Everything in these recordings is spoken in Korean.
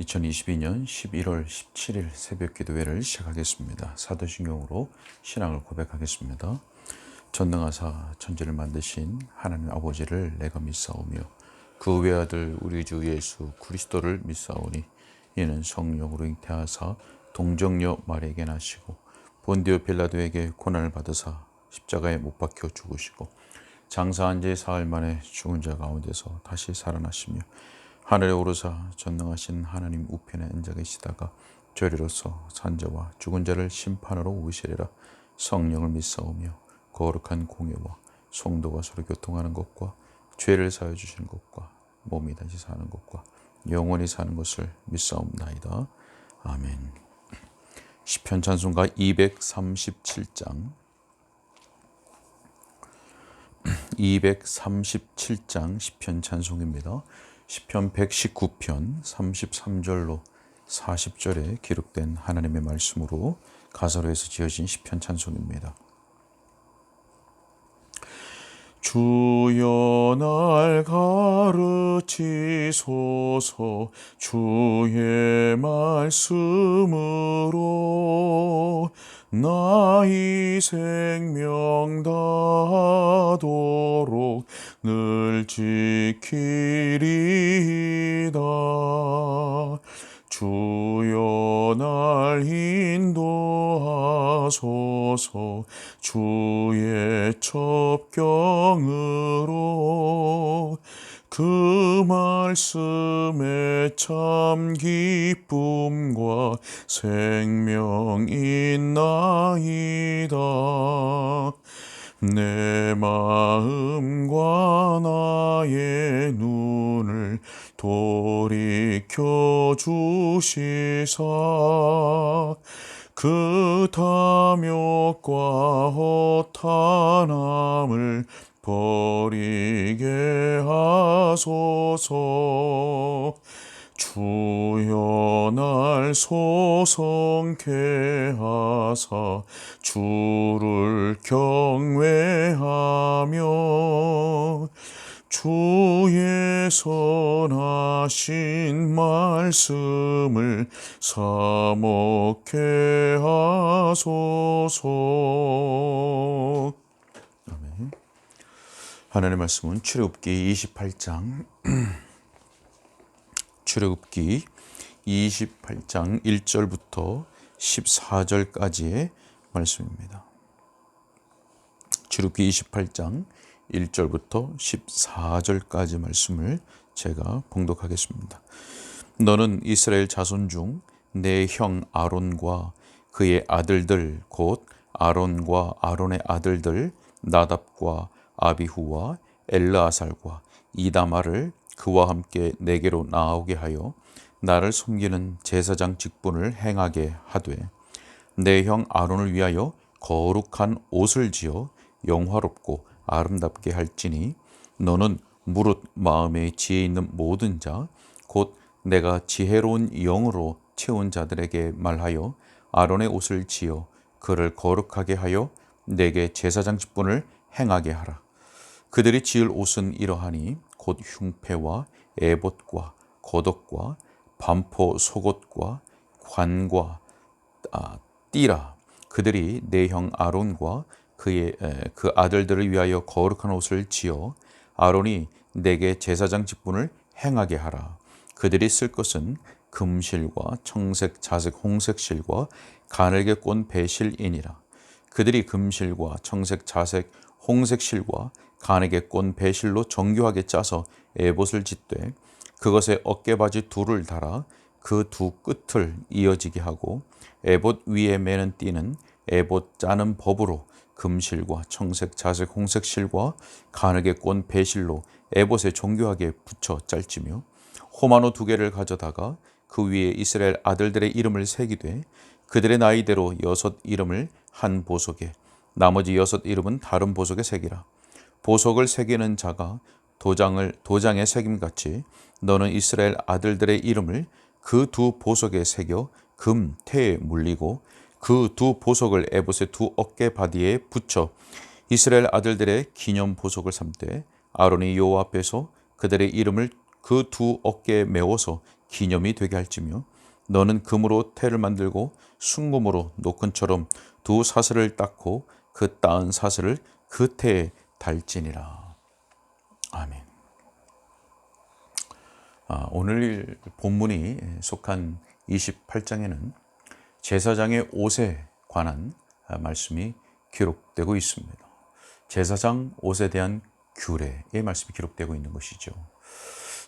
2022년 11월 17일 새벽 기도회를 시작하겠습니다. 사도신경으로 신앙을 고백하겠습니다. 전능하사 천지를 만드신 하나님 아버지를 내가 믿사오며 그 외아들 우리 주 예수 그리스도를 믿사오니 이는 성령으로 잉태하사 동정녀 마리에게 나시고 본디오 빌라도에게 고난을 받으사 십자가에 못 박혀 죽으시고 장사한 지 사흘 만에 죽은 자 가운데서 다시 살아나시며 하늘에 오르사 전능하신 하나님 우편에 앉아 계시다가 죄리로서 산자와 죽은 자를 심판하러 오시리라 성령을 믿사오며 거룩한 공예와 성도가 서로 교통하는 것과 죄를 사여 주시는 것과 몸이 다시 사는 것과 영원히 사는 것을 믿사옵나이다. 아멘. 시편 찬송가 237장 237장 시편 찬송입니다. 시편 119편 33절로 40절에 기록된 하나님의 말씀으로 가사로 해서 지어진 시편 찬송입니다. 주여 날 가르치소서 주의 말씀으로 나의 생명 다도록 늘 지키리이다. 주여 날 인도하소서. 주의 첩경으로 그 말씀에 참 기쁨과 생명이 있나이다. 내 마음과 나의 눈을 돌이켜 주시사. 그 탐욕과 허탄함을 버리게 하소서 주여 날 소성케 하사 주를 경외하며 주의 선하신 말씀을 사먹게 하소서. 하나님의 말씀은 출애굽기 28장 출애굽기 28장 1절부터 14절까지의 말씀입니다. 출애굽기 28장 1절부터 14절까지 말씀을 제가 봉독하겠습니다. 너는 이스라엘 자손 중 내 형 아론과 그의 아들들 곧 아론과 아론의 아들들 나답과 아비후와 엘르아살과 이다마를 그와 함께 내게로 나오게 하여 나를 섬기는 제사장 직분을 행하게 하되 내 형 아론을 위하여 거룩한 옷을 지어 영화롭고 아름답게 할지니 너는 무릇 마음에 지혜 있는 모든 자 곧 내가 지혜로운 영으로 채운 자들에게 말하여 아론의 옷을 지어 그를 거룩하게 하여 내게 제사장 직분을 행하게 하라 그들이 지을 옷은 이러하니 곧 흉패와 에봇과 겉옷과 반포 속옷과 관과 아, 띠라. 그들이 내 형 아론과 그의 에, 그 아들들을 위하여 거룩한 옷을 지어 아론이 내게 제사장 직분을 행하게 하라. 그들이 쓸 것은 금실과 청색, 자색, 홍색 실과 가늘게 꼰 배실이니라 그들이 금실과 청색, 자색, 홍색 실과 가늘게 꼰 배실로 정교하게 짜서 에봇을 짓되 그것에 어깨바지 둘을 달아 그 두 끝을 이어지게 하고 에봇 위에 매는 띠는 에봇 짜는 법으로 금실과 청색, 자색, 홍색 실과 가늘게 꼰 배실로 에봇에 정교하게 붙여 짤지며 호마노 두 개를 가져다가 그 위에 이스라엘 아들들의 이름을 새기되 그들의 나이대로 여섯 이름을 한 보석에 나머지 여섯 이름은 다른 보석에 새기라. 보석을 새기는 자가 도장을 도장에 새김같이 너는 이스라엘 아들들의 이름을 그 두 보석에 새겨 금 태에 물리고 그 두 보석을 에봇의 두 어깨 바디에 붙여 이스라엘 아들들의 기념 보석을 삼되 아론이 여호와 앞에서 그들의 이름을 그 두 어깨에 메워서 기념이 되게 할지며 너는 금으로 태를 만들고 순금으로 노끈처럼 두 사슬을 닦고 그 따은 사슬을 그 태에 달지니라. 아멘. 아, 오늘 본문이 속한 28장에는 제사장의 옷에 관한 말씀이 기록되고 있습니다. 제사장 옷에 대한 규례의 말씀이 기록되고 있는 것이죠.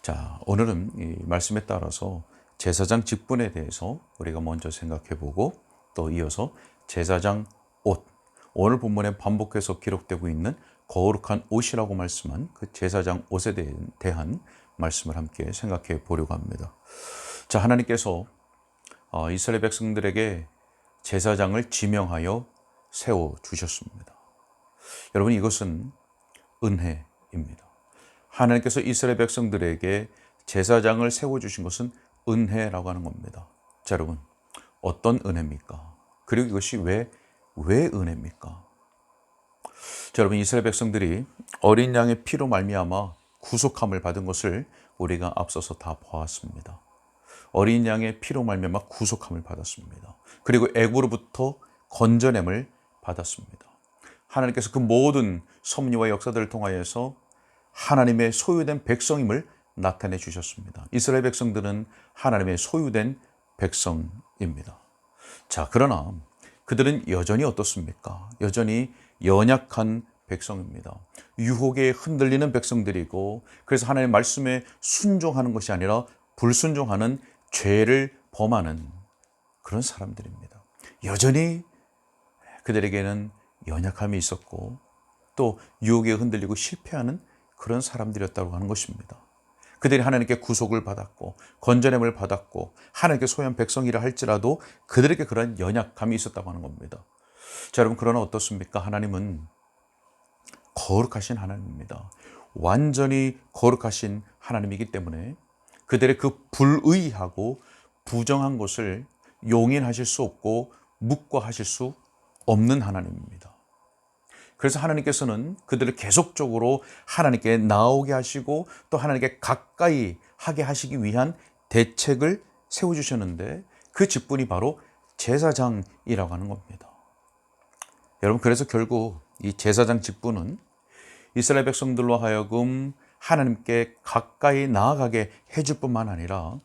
자, 오늘은 이 말씀에 따라서 제사장 직분에 대해서 우리가 먼저 생각해 보고 또 이어서 제사장 옷, 오늘 본문에 반복해서 기록되고 있는 거룩한 옷이라고 말씀한 그 제사장 옷에 대한 말씀을 함께 생각해 보려고 합니다. 자, 하나님께서 어, 이스라엘 백성들에게 제사장을 지명하여 세워 주셨습니다. 여러분 이것은 은혜입니다. 하나님께서 이스라엘 백성들에게 제사장을 세워 주신 것은 은혜라고 하는 겁니다. 자, 여러분 어떤 은혜입니까? 그리고 이것이 왜 왜 은혜입니까? 자, 여러분 이스라엘 백성들이 어린 양의 피로 말미암아 구속함을 받은 것을 우리가 앞서서 다 보았습니다. 어린 양의 피로 말미암아 구속함을 받았습니다. 그리고 애고로부터 건져냄을 받았습니다. 하나님께서 그 모든 섭리와 역사들을 통하여서 하나님의 소유된 백성임을 나타내 주셨습니다. 이스라엘 백성들은 하나님의 소유된 백성입니다. 자, 그러나 그들은 여전히 어떻습니까? 여전히 연약한 백성입니다. 유혹에 흔들리는 백성들이고 그래서 하나님의 말씀에 순종하는 것이 아니라 불순종하는 죄를 범하는 그런 사람들입니다. 여전히 그들에게는 연약함이 있었고 또 유혹에 흔들리고 실패하는 그런 사람들이었다고 하는 것입니다. 그들이 하나님께 구속을 받았고 건전함을 받았고 하나님께 소유한 백성이라 할지라도 그들에게 그런 연약함이 있었다고 하는 겁니다. 자, 여러분 그러나 어떻습니까? 하나님은 거룩하신 하나님입니다. 완전히 거룩하신 하나님이기 때문에 그들의 그 불의하고 부정한 것을 용인하실 수 없고 묵과하실 수 없는 하나님입니다. 그래서 하나님께서는 그들을 계속적으로 하나님께 나오게 하시고 또 하나님께 가까이 하게 하시기 위한 대책을 세워주셨는데 그 직분이 바로 제사장이라고 하는 겁니다. 여러분, 그래서 결국 이 제사장 직분은 이스라엘 백성들로 하여금 하나님께 가까이 나아가게 해줄 뿐만 아니라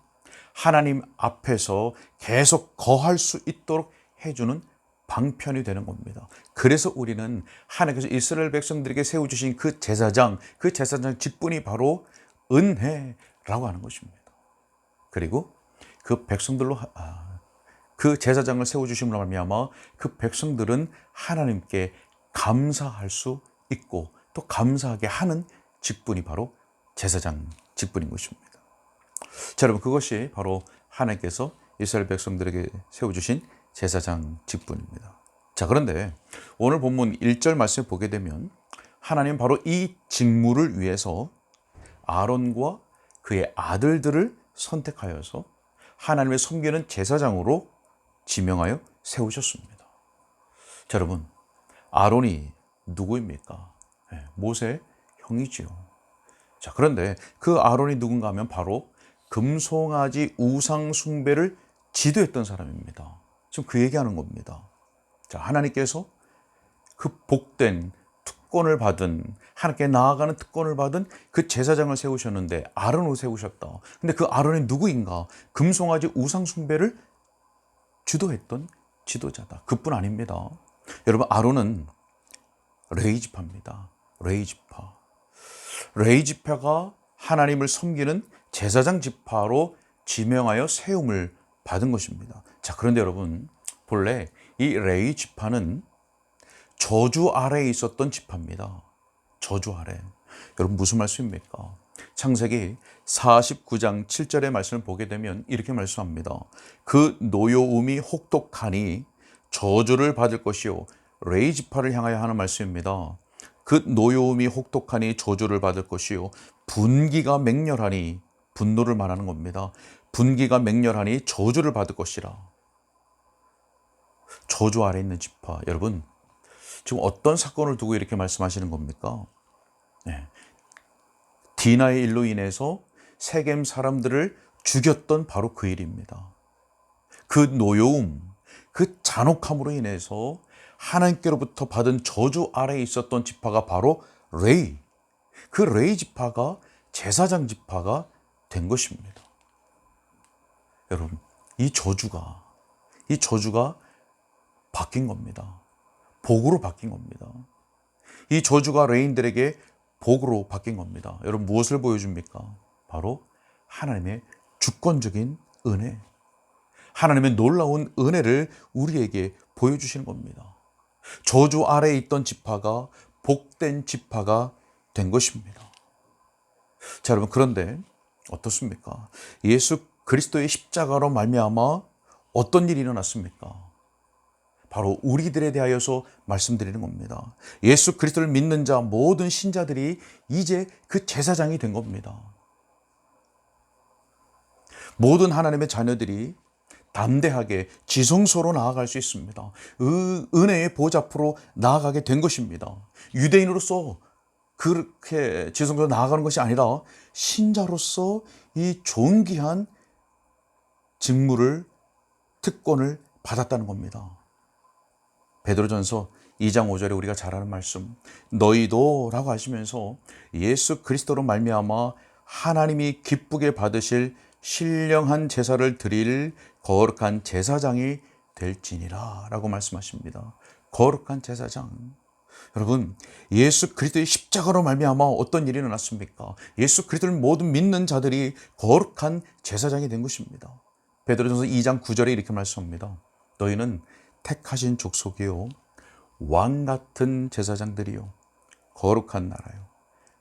하나님 앞에서 계속 거할 수 있도록 해주는 방편이 되는 겁니다. 그래서 우리는 하나님께서 이스라엘 백성들에게 세워주신 그 제사장, 그 제사장 직분이 바로 은혜라고 하는 것입니다. 그리고 그 백성들로 아, 그 제사장을 세워주심으로 말미암아 그 백성들은 하나님께 감사할 수 있고 또 감사하게 하는 직분이 바로 제사장 직분인 것입니다. 자, 여러분 그것이 바로 하나님께서 이스라엘 백성들에게 세워주신 제사장 직분입니다. 자, 그런데 오늘 본문 1절 말씀을 보게 되면 하나님 바로 이 직무를 위해서 아론과 그의 아들들을 선택하여서 하나님의 섬기는 제사장으로 지명하여 세우셨습니다. 자, 여러분, 아론이 누구입니까? 네, 모세 형이지요. 자, 그런데 그 아론이 누군가 하면 바로 금송아지 우상 숭배를 지도했던 사람입니다. 지금 그 얘기하는 겁니다. 자, 하나님께서 그 복된 특권을 받은 하나님께 나아가는 특권을 받은 그 제사장을 세우셨는데 아론을 세우셨다. 근데 그 아론이 누구인가? 금송아지 우상 숭배를 주도했던 지도자다. 그뿐 아닙니다. 여러분 아론은 레이지파입니다. 레이지파. 레이지파가 하나님을 섬기는 제사장 지파로 지명하여 세움을 받은 것입니다. 자, 그런데 여러분, 본래 이 레이 지파는 저주 아래에 있었던 지파입니다. 저주 아래. 여러분, 무슨 말씀입니까? 창세기 49장 7절의 말씀을 보게 되면 이렇게 말씀합니다. 그 노여움이 혹독하니 저주를 받을 것이요. 레이 지파를 향하여 하는 말씀입니다. 그 노여움이 혹독하니 저주를 받을 것이요. 분기가 맹렬하니 분노를 말하는 겁니다. 분기가 맹렬하니 저주를 받을 것이라. 저주 아래 있는 지파. 여러분, 지금 어떤 사건을 두고 이렇게 말씀하시는 겁니까? 네. 디나의 일로 인해서 세겜 사람들을 죽였던 바로 그 일입니다. 그 노여움, 그 잔혹함으로 인해서 하나님께로부터 받은 저주 아래에 있었던 지파가 바로 레이, 그 레이 지파가 제사장 지파가 된 것입니다. 여러분, 이 저주가, 이 저주가 바뀐 겁니다. 복으로 바뀐 겁니다. 이 저주가 레인들에게 복으로 바뀐 겁니다. 여러분, 무엇을 보여줍니까? 바로 하나님의 주권적인 은혜. 하나님의 놀라운 은혜를 우리에게 보여주시는 겁니다. 저주 아래에 있던 지파가 복된 지파가 된 것입니다. 자, 여러분 그런데 어떻습니까? 예수 그리스도의 십자가로 말미암아 어떤 일이 일어났습니까? 바로 우리들에 대하여서 말씀드리는 겁니다. 예수 그리스도를 믿는 자 모든 신자들이 이제 그 제사장이 된 겁니다. 모든 하나님의 자녀들이 담대하게 지성소로 나아갈 수 있습니다. 의, 은혜의 보좌 앞으로 나아가게 된 것입니다. 유대인으로서 그렇게 지성소로 나아가는 것이 아니라 신자로서 이 존귀한 직무를 특권을 받았다는 겁니다. 베드로전서 2장 5절에 우리가 잘 아는 말씀 너희도라고 하시면서 예수 그리스도로 말미암아 하나님이 기쁘게 받으실 신령한 제사를 드릴 거룩한 제사장이 될지니라 라고 말씀하십니다. 거룩한 제사장. 여러분, 예수 그리스도의 십자가로 말미암아 어떤 일이 일어났습니까? 예수 그리스도를 모든 믿는 자들이 거룩한 제사장이 된 것입니다. 베드로전서 2장 9절에 이렇게 말씀합니다. 너희는 택하신 족속이요 왕 같은 제사장들이요 거룩한 나라요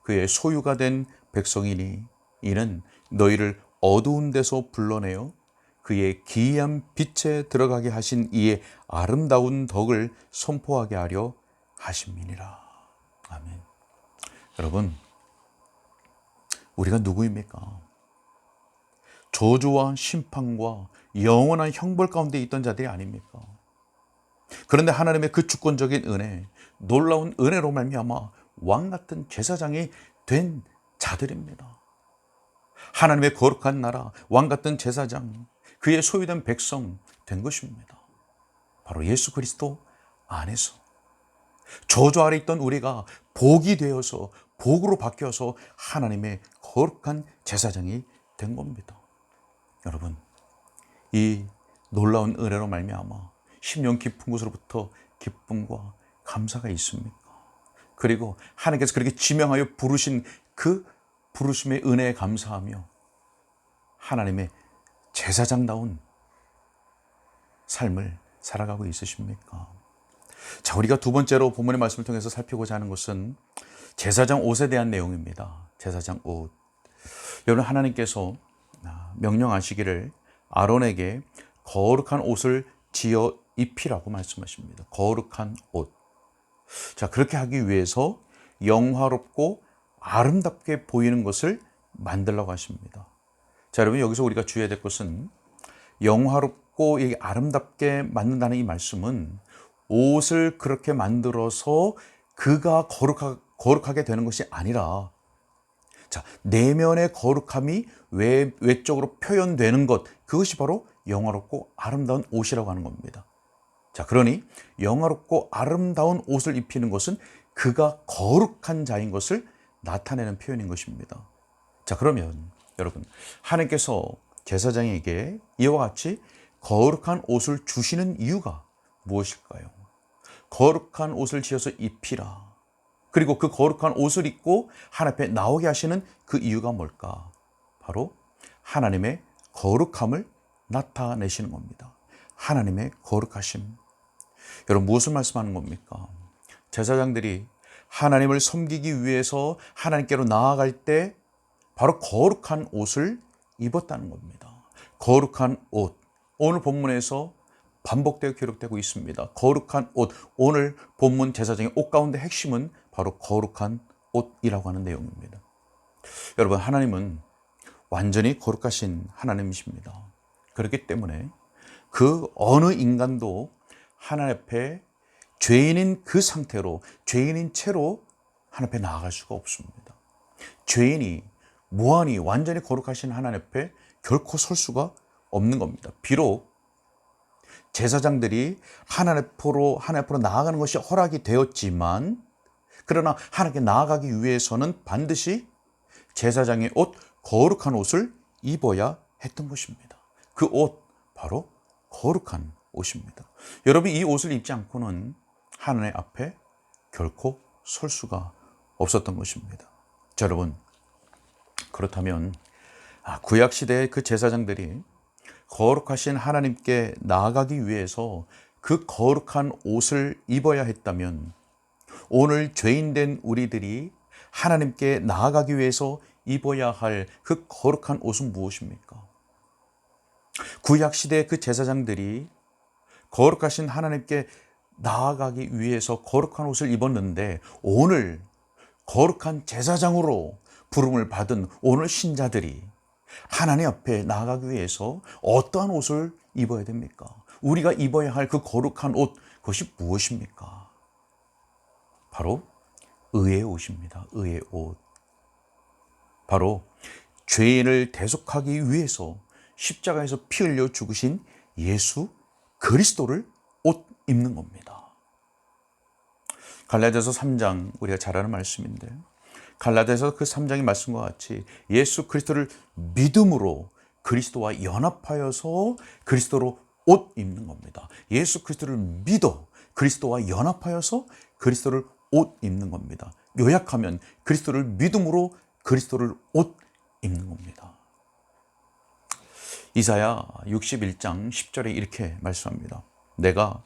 그의 소유가 된 백성이니 이는 너희를 어두운 데서 불러내어 그의 기이한 빛에 들어가게 하신 이의 아름다운 덕을 선포하게 하려 하심이니라. 아멘. 여러분, 우리가 누구입니까? 저주와 심판과 영원한 형벌 가운데 있던 자들이 아닙니까? 그런데 하나님의 그 주권적인 은혜, 놀라운 은혜로 말미암아 왕 같은 제사장이 된 자들입니다. 하나님의 거룩한 나라, 왕 같은 제사장, 그의 소유된 백성 된 것입니다. 바로 예수 그리스도 안에서 저주 아래 있던 우리가 복이 되어서 복으로 바뀌어서 하나님의 거룩한 제사장이 된 겁니다. 여러분, 이 놀라운 은혜로 말미암아 심령 깊은 곳으로부터 기쁨과 감사가 있습니까? 그리고 하나님께서 그렇게 지명하여 부르신 그 부르심의 은혜에 감사하며 하나님의 제사장다운 삶을 살아가고 있으십니까? 자, 우리가 두 번째로 본문의 말씀을 통해서 살피고자 하는 것은 제사장 옷에 대한 내용입니다. 제사장 옷. 여러분 하나님께서 명령하시기를 아론에게 거룩한 옷을 지어 입히라고 말씀하십니다. 거룩한 옷. 자, 그렇게 하기 위해서 영화롭고 아름답게 보이는 것을 만들라고 하십니다. 자, 여러분 여기서 우리가 주의해야 될 것은 영화롭고 아름답게 만든다는 이 말씀은 옷을 그렇게 만들어서 그가 거룩하, 거룩하게 되는 것이 아니라 자, 내면의 거룩함이 외, 외적으로 표현되는 것 그것이 바로 영화롭고 아름다운 옷이라고 하는 겁니다. 자, 그러니 영화롭고 아름다운 옷을 입히는 것은 그가 거룩한 자인 것을 나타내는 표현인 것입니다. 자, 그러면 여러분, 하나님께서 제사장에게 이와 같이 거룩한 옷을 주시는 이유가 무엇일까요? 거룩한 옷을 지어서 입히라. 그리고 그 거룩한 옷을 입고 하나님 앞에 나오게 하시는 그 이유가 뭘까? 바로 하나님의 거룩함을 나타내시는 겁니다. 하나님의 거룩하심. 여러분 무엇을 말씀하는 겁니까? 제사장들이 하나님을 섬기기 위해서 하나님께로 나아갈 때 바로 거룩한 옷을 입었다는 겁니다. 거룩한 옷. 오늘 본문에서 반복되어 기록되고 있습니다. 거룩한 옷. 오늘 본문 제사장의 옷 가운데 핵심은 바로 거룩한 옷이라고 하는 내용입니다. 여러분, 하나님은 완전히 거룩하신 하나님이십니다. 그렇기 때문에 그 어느 인간도 하나님 앞에 죄인인 그 상태로 죄인인 채로 하나님 앞에 나아갈 수가 없습니다. 죄인이 무한히 완전히 거룩하신 하나님 앞에 결코 설 수가 없는 겁니다. 비록 제사장들이 하나님 앞으로 하나님 앞으로 나아가는 것이 허락이 되었지만 그러나 하나님께 나아가기 위해서는 반드시 제사장의 옷 거룩한 옷을 입어야 했던 것입니다. 그 옷 바로 거룩한 옷입니다. 여러분 이 옷을 입지 않고는 하나님 앞에 결코 설 수가 없었던 것입니다. 자, 여러분 그렇다면 아, 구약 시대의 그 제사장들이 거룩하신 하나님께 나아가기 위해서 그 거룩한 옷을 입어야 했다면 오늘 죄인된 우리들이 하나님께 나아가기 위해서 입어야 할 그 거룩한 옷은 무엇입니까? 구약 시대의 그 제사장들이 거룩하신 하나님께 나아가기 위해서 거룩한 옷을 입었는데 오늘 거룩한 제사장으로 부름을 받은 오늘 신자들이 하나님 앞에 나아가기 위해서 어떠한 옷을 입어야 됩니까? 우리가 입어야 할 그 거룩한 옷, 그것이 무엇입니까? 바로 의의 옷입니다. 의의 옷. 바로 죄인을 대속하기 위해서 십자가에서 피 흘려 죽으신 예수 그리스도를 옷 입는 겁니다. 갈라디아서 3장 우리가 잘 아는 말씀인데 갈라디아서 그 3장의 말씀과 같이 예수 그리스도를 믿음으로 그리스도와 연합하여서 그리스도로 옷 입는 겁니다. 예수 그리스도를 믿어 그리스도와 연합하여서 그리스도를 옷 입는 겁니다. 요약하면 그리스도를 믿음으로 그리스도를 옷 입는 겁니다. 이사야 61장 10절에 이렇게 말씀합니다. 내가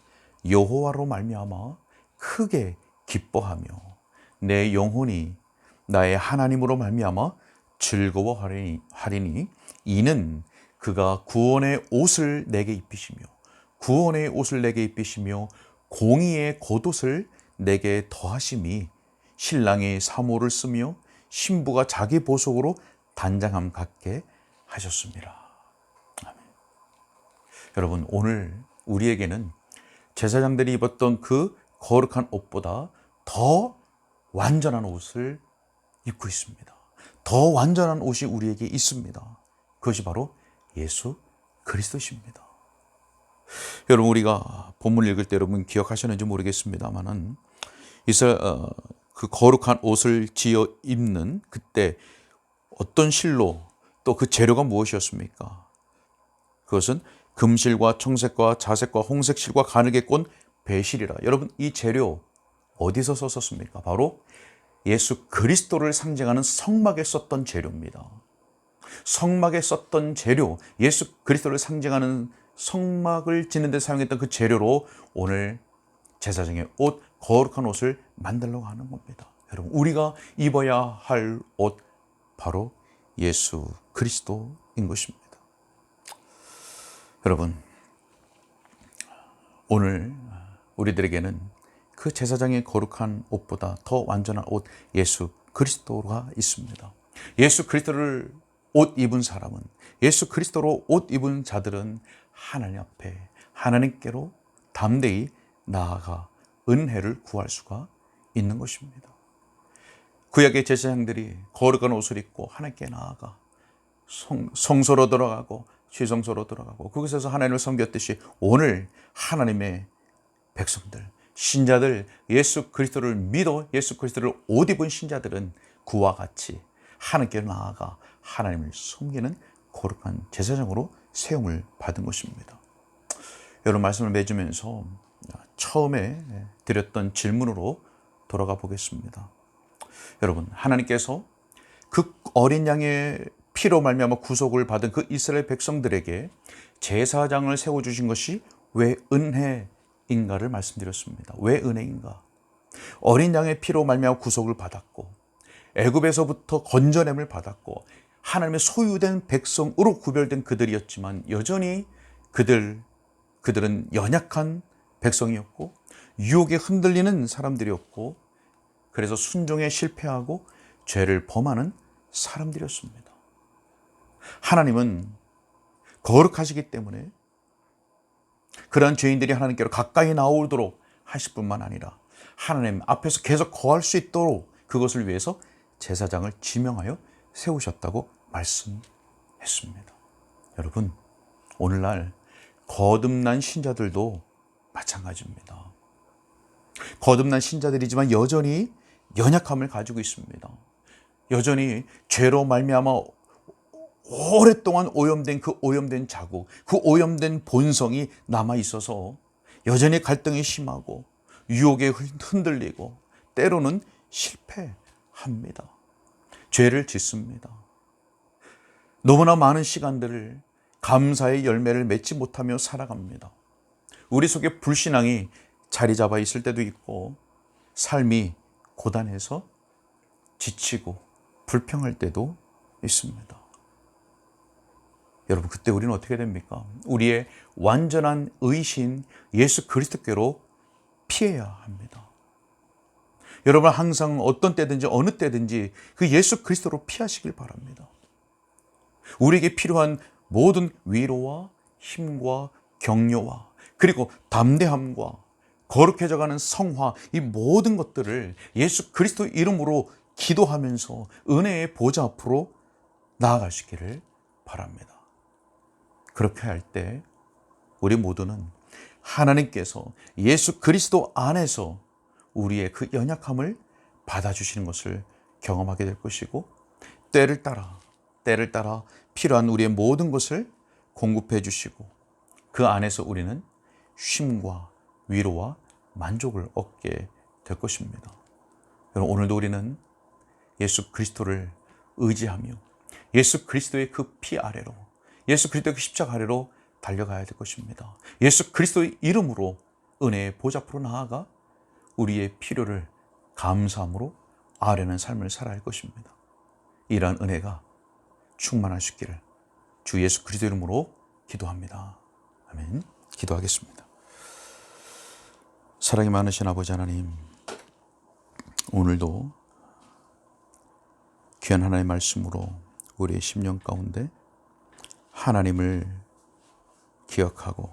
여호와로 말미암아 크게 기뻐하며 내 영혼이 나의 하나님으로 말미암아 즐거워하리니 이는 그가 구원의 옷을 내게 입히시며 구원의 옷을 내게 입히시며 공의의 겉옷을 내게 더하심이 신랑이 사모를 쓰며 신부가 자기 보석으로 단장함 갖게 하셨습니다. 아멘. 여러분 오늘 우리에게는 제사장들이 입었던 그 거룩한 옷보다 더 완전한 옷을 입고 있습니다. 더 완전한 옷이 우리에게 있습니다. 그것이 바로 예수 그리스도십니다. 여러분 우리가 본문 읽을 때 여러분 기억하셨는지 모르겠습니다만은 이스라엘 어, 그 거룩한 옷을 지어 입는 그때 어떤 실로 또 그 재료가 무엇이었습니까? 그것은 금실과 청색과 자색과 홍색 실과 가늘게 꼰 배실이라. 여러분 이 재료 어디서 썼었습니까? 바로 예수 그리스도를 상징하는 성막에 썼던 재료입니다. 성막에 썼던 재료, 예수 그리스도를 상징하는 성막을 짓는 데 사용했던 그 재료로 오늘 제사장의 옷, 거룩한 옷을 만들려고 하는 겁니다. 여러분, 우리가 입어야 할 옷, 바로 예수 그리스도인 것입니다. 여러분, 오늘 우리들에게는 그 제사장의 거룩한 옷보다 더 완전한 옷, 예수 그리스도가 있습니다. 예수 그리스도를 옷 입은 사람은, 예수 그리스도로 옷 입은 자들은 하나님 앞에, 하나님께로 담대히 나아가 은혜를 구할 수가 있는 것입니다. 구약의 제사장들이 거룩한 옷을 입고 하나님께 나아가 성, 성소로 들어가고 지성소로 들어가고 그곳에서 하나님을 섬겼듯이 오늘 하나님의 백성들 신자들 예수 그리스도를 믿어 예수 그리스도를 옷 입은 신자들은 그와 같이 하나님께 나아가 하나님을 섬기는 거룩한 제사장으로 세움을 받은 것입니다. 여러분 말씀을 맺으면서 처음에 드렸던 질문으로 돌아가 보겠습니다. 여러분 하나님께서 그 어린 양의 피로 말미암아 구속을 받은 그 이스라엘 백성들에게 제사장을 세워 주신 것이 왜 은혜인가를 말씀드렸습니다. 왜 은혜인가? 어린 양의 피로 말미암아 구속을 받았고 애굽에서부터 건져냄을 받았고 하나님의 소유된 백성으로 구별된 그들이었지만 여전히 그들 그들은 연약한 백성이었고 유혹에 흔들리는 사람들이었고 그래서 순종에 실패하고 죄를 범하는 사람들이었습니다. 하나님은 거룩하시기 때문에 그러한 죄인들이 하나님께로 가까이 나오도록 하실 뿐만 아니라 하나님 앞에서 계속 거할 수 있도록 그것을 위해서 제사장을 지명하여 세우셨다고 말씀했습니다. 여러분, 오늘날 거듭난 신자들도 마찬가지입니다. 거듭난 신자들이지만 여전히 연약함을 가지고 있습니다. 여전히 죄로 말미암아 오랫동안 오염된 그 오염된 자국, 그 오염된 본성이 남아 있어서 여전히 갈등이 심하고 유혹에 흔들리고 때로는 실패합니다. 죄를 짓습니다. 너무나 많은 시간들을 감사의 열매를 맺지 못하며 살아갑니다. 우리 속에 불신앙이 자리 잡아 있을 때도 있고 삶이 고단해서 지치고 불평할 때도 있습니다. 여러분 그때 우리는 어떻게 됩니까? 우리의 완전한 의신 예수 그리스도께로 피해야 합니다. 여러분 항상 어떤 때든지 어느 때든지 그 예수 그리스도로 피하시길 바랍니다. 우리에게 필요한 모든 위로와 힘과 격려와 그리고 담대함과 거룩해져가는 성화 이 모든 것들을 예수 그리스도 이름으로 기도하면서 은혜의 보좌 앞으로 있기를 바랍니다. 그렇게 할 때 우리 모두는 하나님께서 예수 그리스도 안에서 우리의 그 연약함을 받아주시는 것을 경험하게 될 것이고 때를 따라 때를 따라 필요한 우리의 모든 것을 공급해 주시고 그 안에서 우리는 쉼과 위로와 만족을 얻게 될 것입니다. 여러분 오늘도 우리는 예수 그리스도를 의지하며 예수 그리스도의 그 피 아래로 예수 그리스도의 그 십자가 아래로 달려가야 될 것입니다. 예수 그리스도의 이름으로 은혜의 보좌 앞으로 나아가 우리의 필요를 감사함으로 아뢰는 삶을 살아야 할 것입니다. 이러한 은혜가 충만하시기를 주 예수 그리스도 이름으로 기도합니다. 아멘. 기도하겠습니다. 사랑이 많으신 아버지 하나님, 오늘도 귀한 하나님의 말씀으로 우리의 심령 가운데 하나님을 기억하고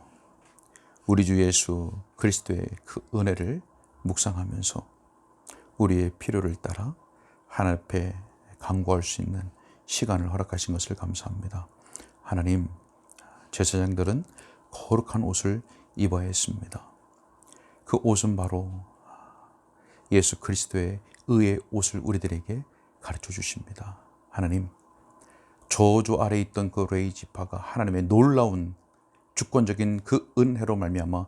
우리 주 예수 그리스도의 그 은혜를 묵상하면서 우리의 필요를 따라 하나님 앞에 간구할 수 있는 시간을 허락하신 것을 감사합니다. 하나님, 제사장들은 거룩한 옷을 입어야 했습니다. 그 옷은 바로 예수 그리스도의 의의 옷을 우리들에게 가르쳐 주십니다. 하나님, 저주 아래 있던 그 레이 지파가 하나님의 놀라운 주권적인 그 은혜로 말미암아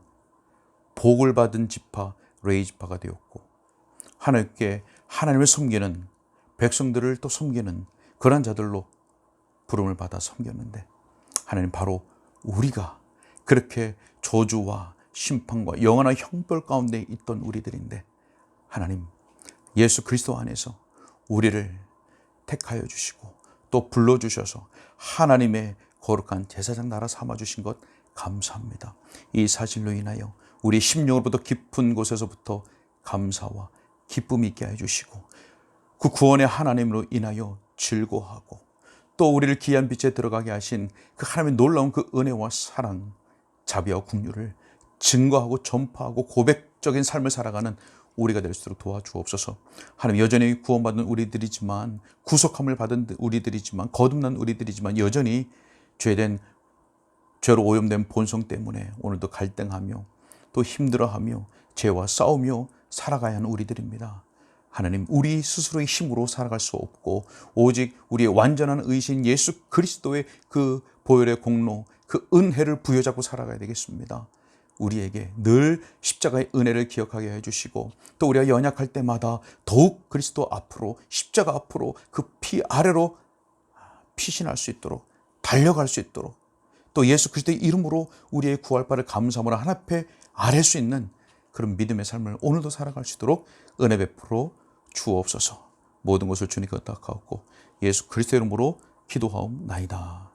복을 받은 지파 레이 지파가 되었고 하나님께 하나님을 섬기는 백성들을 또 섬기는 그런 자들로 부름을 받아 섬겼는데 하나님 바로 우리가 그렇게 저주와 심판과 영원한 형벌 가운데 있던 우리들인데 하나님 예수 그리스도 안에서 우리를 택하여 주시고 또 불러 주셔서 하나님의 거룩한 제사장 나라 삼아 주신 것 감사합니다. 이 사실로 인하여 우리 심령으로부터 깊은 곳에서부터 감사와 기쁨이 있게 해 주시고 그 구원의 하나님으로 인하여 즐거워하고 또 우리를 귀한 빛에 들어가게 하신 그 하나님의 놀라운 그 은혜와 사랑, 자비와 국류를 증거하고 전파하고 고백적인 삶을 살아가는 우리가 될수 있도록 도와주옵소서. 하나님 여전히 구원받은 우리들이지만 구속함을 받은 우리들이지만 거듭난 우리들이지만 여전히 죄된 죄로 오염된 본성 때문에 오늘도 갈등하며 또 힘들어하며 죄와 싸우며 살아가야 하는 우리들입니다. 하나님, 우리 스스로의 힘으로 살아갈 수 없고, 오직 우리의 완전한 의신 예수 그리스도의 그 보혈의 공로, 그 은혜를 부여잡고 살아가야 되겠습니다. 우리에게 늘 십자가의 은혜를 기억하게 해주시고, 또 우리가 연약할 때마다 더욱 그리스도 앞으로, 십자가 앞으로 그 피 아래로 피신할 수 있도록, 달려갈 수 있도록, 또 예수 그리스도의 이름으로 우리의 구할 바를 감사함으로 하나 앞에 아랠 수 있는 그런 믿음의 삶을 오늘도 살아갈 수 있도록 은혜 베풀어 주옵소서. 모든 것을 주님께 닦아옵고 예수 그리스도 이름으로 기도하옵나이다.